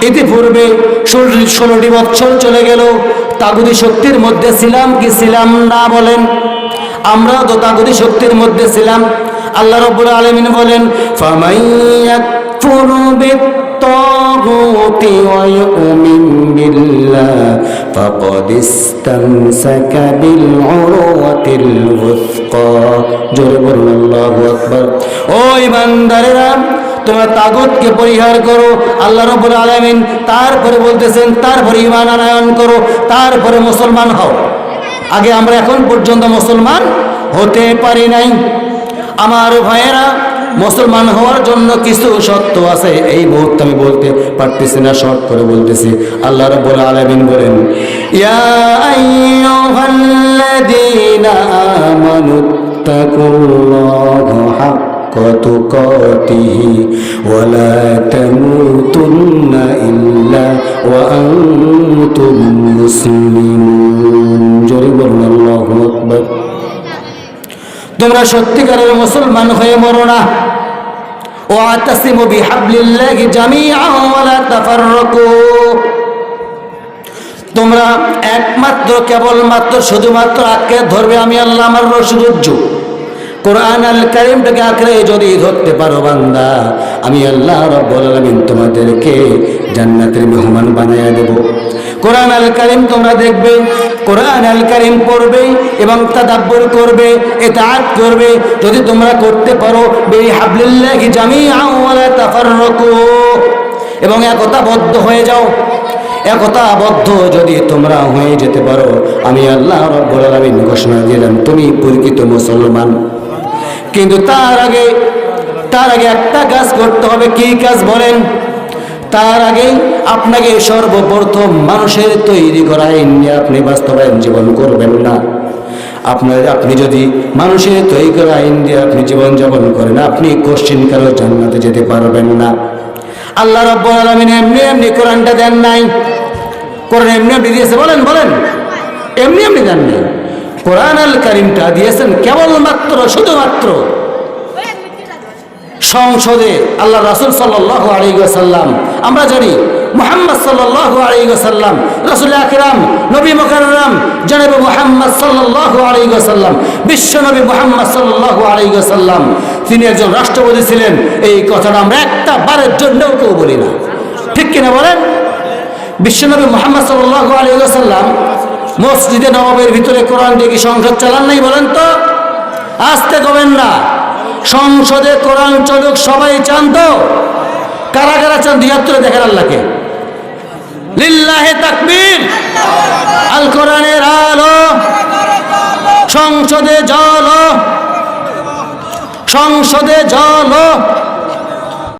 ইতিপূর্বে ষোল- ষোলোটি বছর চলে গেল তাগুদি শক্তির মধ্যে ছিলাম কি ছিলাম না বলেন আমরা তো তাগুদি শক্তির মধ্যে ছিলাম আল্লাহ রব্বুল আলমিন বলেন ফামাইয়াকফুরু بالطاغوت ويؤمن بالله فقد استمسك بالعروة الوثقى জোরে বলুন আল্লাহু আকবার ও ইমানদারেরা তোমরা তাগুতকে পরিহার করো। আল্লাহ রব্বুল আলামিন তারপরে বলতেছেন, তারপরে ইমান আনায়ন করো, তারপরে মুসলমান হও। আগে আমরা এখন পর্যন্ত মুসলমান হতে পারি নাই। আমার ভাইয়েরা, মুসলমান হওয়ার জন্য কিছু সত্য আছে। এই মুহূর্তে আমি বলতে পারতেছি না শর্ট করে বলতেছি। আল্লাহ রাব্বুল আলামিন বলেন, ইয়া আইয়ুহাল্লাযীনা আমানু তাকুল্লাহা হাক্কা। জোরে বলুন তোমরা সত্যিকারের মুসলমান হয়ে মরো না। ও আতাসিমু বিহাবলিল্লাহি জামিআন ওয়া লা তাফাররাকু। তোমরা একমাত্র, কেবলমাত্র, শুধুমাত্র আঁকড়ে ধরবে আমি আল্লাহ আমার রসুদ্য কোরআন আল কারিমটাকে আঁকড়ে যদি ধরতে পারো বান্দা, আমি আল্লাহ রব্বুল আলামিন তোমাদেরকে জান্নাতের মেহমান বানায়া দেব। কোরআন আল কারিম তোমরা দেখবে, কোরআন আল কারিম পড়বে এবং তাদাব্বর করবে এতাআত করবে। যদি তোমরা করতে পারো বেরি হাবলিল্লাহি জামিআন ওয়া লা তাফাররাকু। এবং একতাবদ্ধ হয়ে যাও। একতাবদ্ধ যদি তোমরা হয়ে যেতে পারো, আমি আল্লাহ রব্বুল আলামিন ঘোষণা দিলাম, তুমি পরিচিত মুসলমান। কিন্তু তার আগে তার আগে একটা কাজ করতে হবে। কি কাজ বলেন? তার আগে আপনাকে সর্বপ্রথম মানুষের তৈরি করা আইন নিয়ে আপনি বাস্তবায়ন জীবন করবেন না। আপনার, আপনি যদি মানুষের তৈরি করা আইন দিয়ে আপনি জীবনযাপন করেন, আপনি কোশ্চিন কারও জান্নাতে যেতে পারবেন না। আল্লাহ রব্বুল আলামিন এমনি এমনি কোরআনটা দেন নাই। কোরআন এমনি এমনি দিয়েছে, বলেন বলেন। এমনি এমনি দেন নাই। কোরআন আল কারিমটা দিয়েছেন কেবলমাত্র, শুধুমাত্র সংসদে আল্লাহ রাসুল সাল্লাহ আলাইসাল্লাম আমরা জানি মোহাম্মদ সাল্লাহ আলাইসাল্লাম রাসুল আকরাম, নবী মকরাম জনাব মোহাম্মদ সাল্লাহ আলাইসাল্লাম বিশ্ব নবী মোহাম্মদ সাল্লাহ আলাইসাল্লাম তিনি একজন রাষ্ট্রপতি ছিলেন। এই কথাটা আমরা একটা বারের জন্যও কেউ বলি না। ঠিক কিনা বলেন? বিশ্বনবী মোহাম্মদ সাল্লাহ আলাইসাল্লাম মসজিদে নবাবের ভিতরে কোরআন দিয়ে কি সংসদ চালান নাই বলেন তো? আসতে কবেন না। সংসদে কোরআন চলুক, সবাই চান তো? কারা কারা চান? দিয়াত্তরে দেখেন আল্লাহকে। তাকবীর। আলো। সংসদে জল। সংসদে জল।